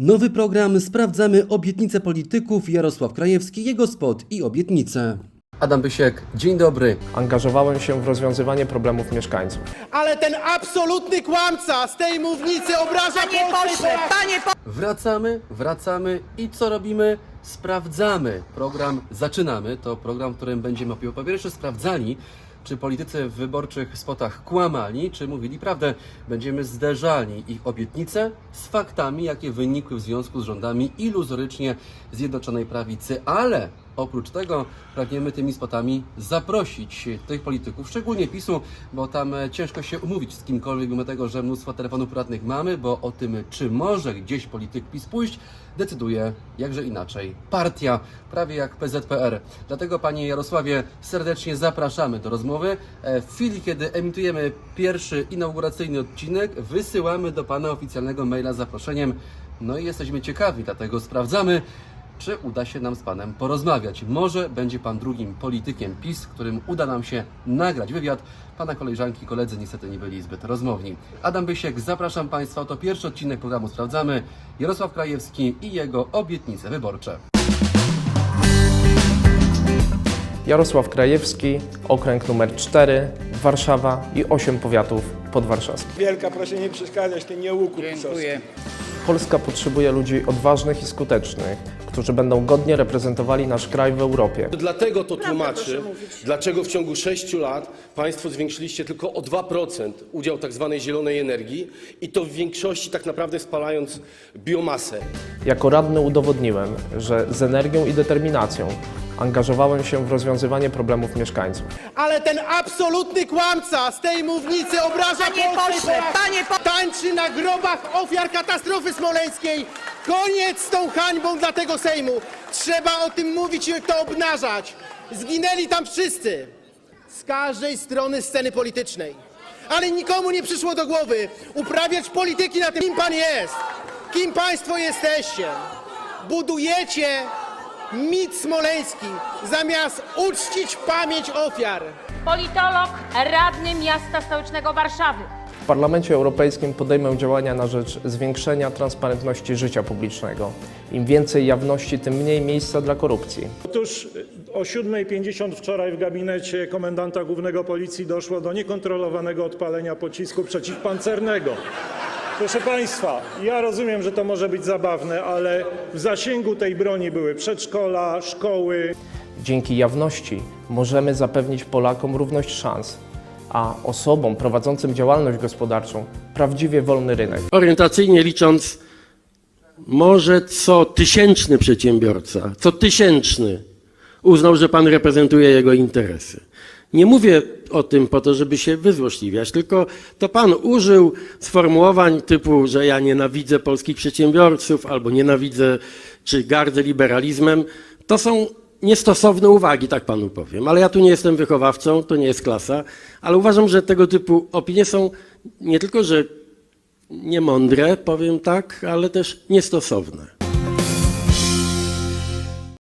Nowy program Sprawdzamy obietnice polityków Jarosław Krajewski, jego spot i obietnice. Adam Bysiek, dzień dobry. Angażowałem się w rozwiązywanie problemów mieszkańców. Ale ten absolutny kłamca z tej mównicy obraża Panie pośle, panie po... Wracamy, wracamy i co robimy? Sprawdzamy. Program zaczynamy. To program, w którym będziemy po pierwsze sprawdzali, czy politycy w wyborczych spotach kłamali, czy mówili prawdę. Będziemy zderzali ich obietnice z faktami, jakie wynikły w związku z rządami iluzorycznie Zjednoczonej Prawicy, ale Oprócz tego pragniemy tymi spotami zaprosić tych polityków, szczególnie PiSu, bo tam e, ciężko się umówić z kimkolwiek, mimo tego, że mnóstwo telefonów prywatnych mamy, bo o tym, czy może gdzieś polityk PiS pójść, decyduje, jakże inaczej, partia, prawie jak PZPR. Dlatego, panie Jarosławie, serdecznie zapraszamy do rozmowy. E, W chwili, kiedy emitujemy pierwszy inauguracyjny odcinek, wysyłamy do pana oficjalnego maila z zaproszeniem. No i jesteśmy ciekawi, dlatego sprawdzamy, czy uda się nam z Panem porozmawiać. Może będzie Pan drugim politykiem PiS, którym uda nam się nagrać wywiad. Pana koleżanki koledzy niestety nie byli zbyt rozmowni. Adam Bysiek, zapraszam Państwa. To pierwszy odcinek programu Sprawdzamy. Jarosław Krajewski i jego obietnice wyborcze. Jarosław Krajewski, okręg numer 4, Warszawa i 8 powiatów podwarszawskich. Wielka, proszę nie przeszkadzać, ty nie łuku Dziękuję. Polska potrzebuje ludzi odważnych i skutecznych, którzy będą godnie reprezentowali nasz kraj w Europie. Dlatego to tłumaczy, dlaczego w ciągu 6 lat Państwo zwiększyliście tylko o 2% udział tak zwanej zielonej energii i to w większości tak naprawdę spalając biomasę. Jako radny udowodniłem, że z energią i determinacją angażowałem się w rozwiązywanie problemów mieszkańców. Ale ten absolutny kłamca z tej mównicy obraża Panie Polskę pośle, panie po... Tańczy na grobach ofiar katastrofy smoleńskiej. Koniec z tą hańbą dla tego Sejmu. Trzeba o tym mówić i to obnażać. Zginęli tam wszyscy. Z każdej strony sceny politycznej. Ale nikomu nie przyszło do głowy uprawiać polityki na tym, kim pan jest. Kim państwo jesteście. Budujecie mit smoleński zamiast uczcić pamięć ofiar. politolog, radny miasta stołecznego Warszawy. W Parlamencie Europejskim podejmę działania na rzecz zwiększenia transparentności życia publicznego. Im więcej jawności, tym mniej miejsca dla korupcji. Otóż o 7.50 wczoraj w gabinecie komendanta głównego policji doszło do niekontrolowanego odpalenia pocisku przeciwpancernego. Proszę Państwa, ja rozumiem, że to może być zabawne, ale w zasięgu tej broni były przedszkola, szkoły, Dzięki jawności możemy zapewnić Polakom równość szans, a osobom prowadzącym działalność gospodarczą prawdziwie wolny rynek. orientacyjnie licząc, może co tysięczny przedsiębiorca, co tysięczny uznał, że pan reprezentuje jego interesy. Nie mówię o tym po to, żeby się wyzłośliwiać, tylko to pan użył sformułowań typu, że ja nienawidzę polskich przedsiębiorców albo nienawidzę czy gardzę liberalizmem. To są niestosowne uwagi, tak panu powiem. Ale ja tu nie jestem wychowawcą, to nie jest klasa, ale uważam, że tego typu opinie są nie tylko, że niemądre, powiem tak, ale też niestosowne.